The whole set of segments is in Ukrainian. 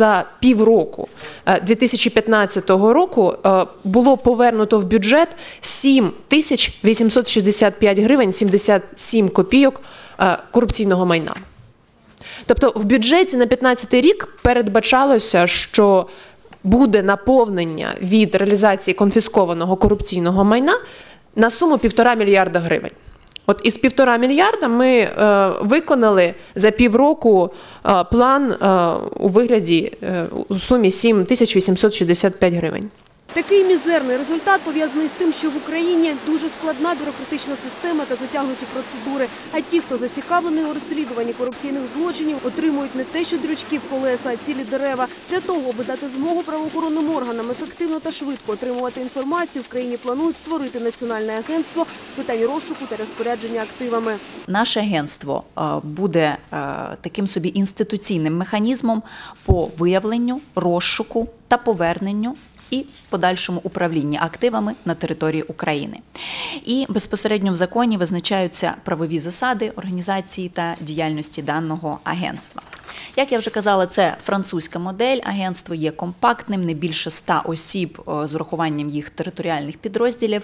за півроку е, 2015 року е, було повернуто в бюджет 7 тисяч 865 гривень 77 копійок е, корупційного майна. Тобто в бюджеті на 2015 рік передбачалося, що буде наповнення від реалізації конфіскованого корупційного майна на суму півтора мільярда гривень. От із півтора мільярда ми е, виконали за півроку е, план е, у вигляді е, у сумі 7865 тисяч 865 гривень. Такий мізерний результат пов'язаний з тим, що в Україні дуже складна бюрократична система та затягнуті процедури. А ті, хто зацікавлений у розслідуванні корупційних злочинів, отримують не те, що дрючки в колеса, а цілі дерева. Для того, аби дати змогу правоохоронним органам ефективно та швидко отримувати інформацію, в країні планують створити національне агентство з питань розшуку та розпорядження активами. Наше агентство е, буде е, таким собі інституційним механізмом по виявленню, розшуку та поверненню і подальшому управлінні активами на території України. І безпосередньо в законі визначаються правові засади організації та діяльності даного агентства. Як я вже казала, це французька модель. Агентство є компактним, не більше ста осіб е, з урахуванням їх територіальних підрозділів.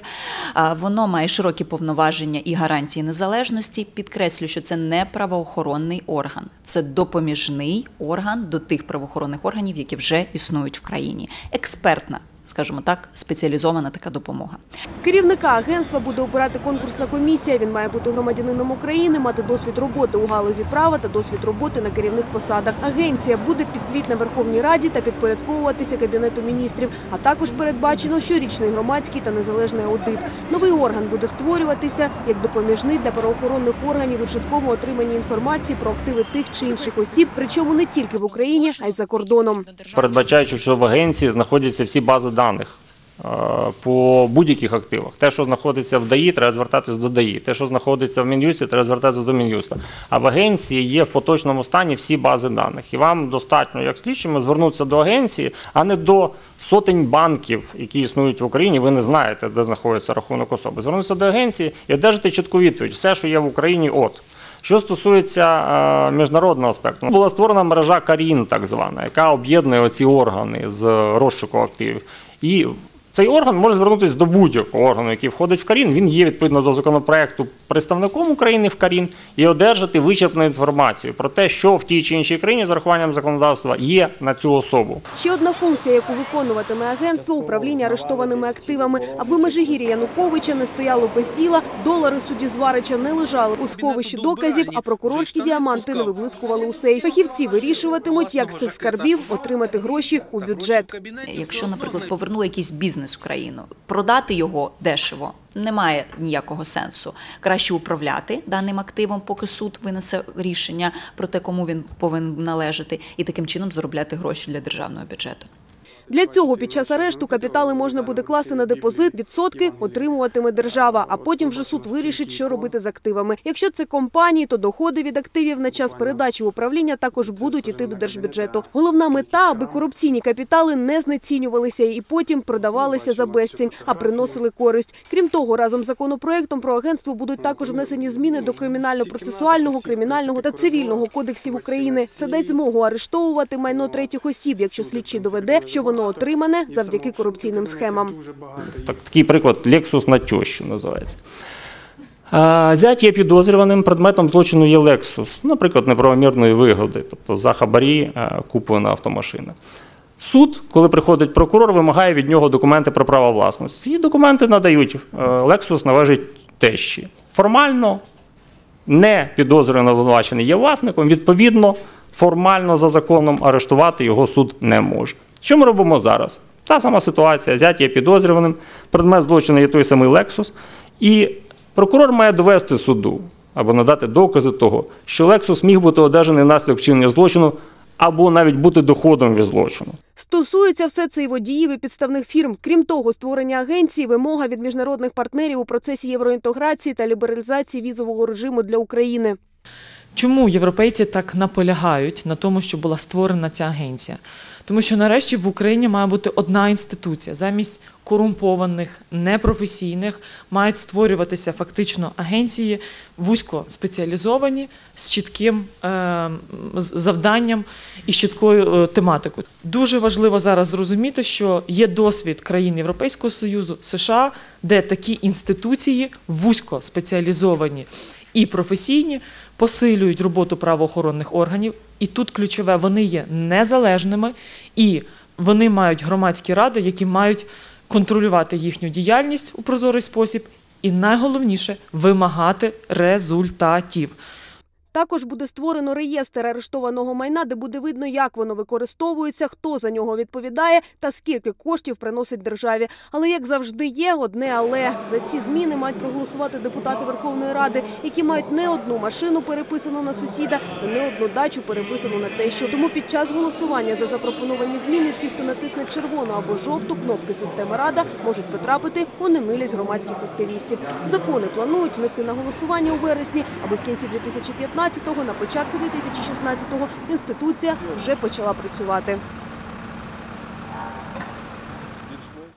Е, Воно має широкі повноваження і гарантії незалежності. Підкреслю, що це не правоохоронний орган, це допоміжний орган до тих правоохоронних органів, які вже існують в країні. Експертна, скажімо так, спеціалізована така допомога. Керівника агентства буде обирати конкурсна комісія. Він має бути громадянином України, мати досвід роботи у галузі права та досвід роботи на керівних посадах. Агенція буде підзвітна Верховній Раді та підпорядковуватися Кабінету міністрів. А також передбачено щорічний громадський та незалежний аудит. Новий орган буде створюватися як допоміжний для правоохоронних органів у швидкому отриманні інформації про активи тих чи інших осіб, причому не тільки в Україні, а й за кордоном. передбачаючи, що в агенції знаходяться всі бази даних е, по будь-яких активах. Те, що знаходиться в ДАІ, треба звертатись до ДАІ. Те, що знаходиться в Мін'юсті, треба звертатися до Мін'юста. А в агенції є в поточному стані всі бази даних. І вам достатньо, як слідчими, звернутися до агенції, а не до сотень банків, які існують в Україні. Ви не знаєте, де знаходиться рахунок особи. Звернутися до агенції і одержати чітку відповідь. Все, що є в Україні, от. Що стосується е, міжнародного аспекту, була створена мережа Карін, так звана, яка об'єднує оці органи з розшуку активів. І цей орган може звернутися до будь-якого органу, який входить в Карін. Він є відповідно до законопроекту представником України в Карін і одержати вичерпну інформацію про те, що в тій чи іншій країні з урахуванням законодавства є на цю особу. Ще одна функція, яку виконуватиме агентство управління арештованими активами, аби Межигір'я Януковича не стояло без діла, долари судді Зварича не лежали у сховищі доказів, а прокурорські діаманти не виблискували у сейф. Фахівці вирішуватимуть, як з цих скарбів отримати гроші у бюджет. Якщо, наприклад, повернули якийсь бізнес в країну, продати його дешево немає ніякого сенсу. Краще управляти даним активом, поки суд винесе рішення про те, кому він повинен належати, і таким чином заробляти гроші для державного бюджету. Для цього під час арешту капітали можна буде класти на депозит, відсотки отримуватиме держава, а потім вже суд вирішить, що робити з активами. Якщо це компанії, то доходи від активів на час передачі управління також будуть іти до держбюджету. Головна мета, аби корупційні капітали не знецінювалися і потім продавалися за безцінь, а приносили користь. Крім того, разом з законопроектом про агентство будуть також внесені зміни до кримінально-процесуального, кримінального та цивільного кодексів України. Це дасть змогу арештовувати майно третіх осіб, якщо слідчий доведе, що воно отримане завдяки корупційним схемам. Так, такий приклад Lexus на тещу називається. Зять є підозрюваним предметом злочину є Lexus, наприклад, неправомірної вигоди, тобто за хабарі куплена автомашина. Суд, коли приходить прокурор, вимагає від нього документи про право власності. Ці документи надають. Lexus належить тещі. Формально не підозрюваний обвинувачений є власником, відповідно, формально за законом арештувати його суд не може. Що ми робимо зараз? Та сама ситуація, зять є підозрюваним, предмет злочину є той самий Lexus, і прокурор має довести суду або надати докази того, що Lexus міг бути одержаний внаслідок вчинення злочину або навіть бути доходом від злочину. Стосується все це і водіїв і підставних фірм. Крім того, створення агенції, вимога від міжнародних партнерів у процесі євроінтеграції та лібералізації візового режиму для України. Чому європейці так наполягають на тому, що була створена ця агенція? Тому що нарешті в Україні має бути одна інституція. Замість корумпованих, непрофесійних мають створюватися фактично агенції вузько спеціалізовані з чітким е, завданням і з чіткою е, тематикою. Дуже важливо зараз зрозуміти, що є досвід країн Європейського Союзу, США, де такі інституції вузько спеціалізовані і професійні посилюють роботу правоохоронних органів. І тут ключове, вони є незалежними і вони мають громадські ради, які мають контролювати їхню діяльність у прозорий спосіб, і найголовніше вимагати результатів. Також буде створено реєстр арештованого майна, де буде видно, як воно використовується, хто за нього відповідає та скільки коштів приносить державі. Але як завжди є одне але за ці зміни мають проголосувати депутати Верховної Ради, які мають не одну машину переписану на сусіда та не одну дачу переписану на тещу. Тому під час голосування за запропоновані зміни ті, хто натисне червону або жовту кнопки системи Рада, можуть потрапити у немилість громадських активістів. Закони планують внести на голосування у вересні, аби в кінці 2015-го, на початку 2016-го інституція вже почала працювати.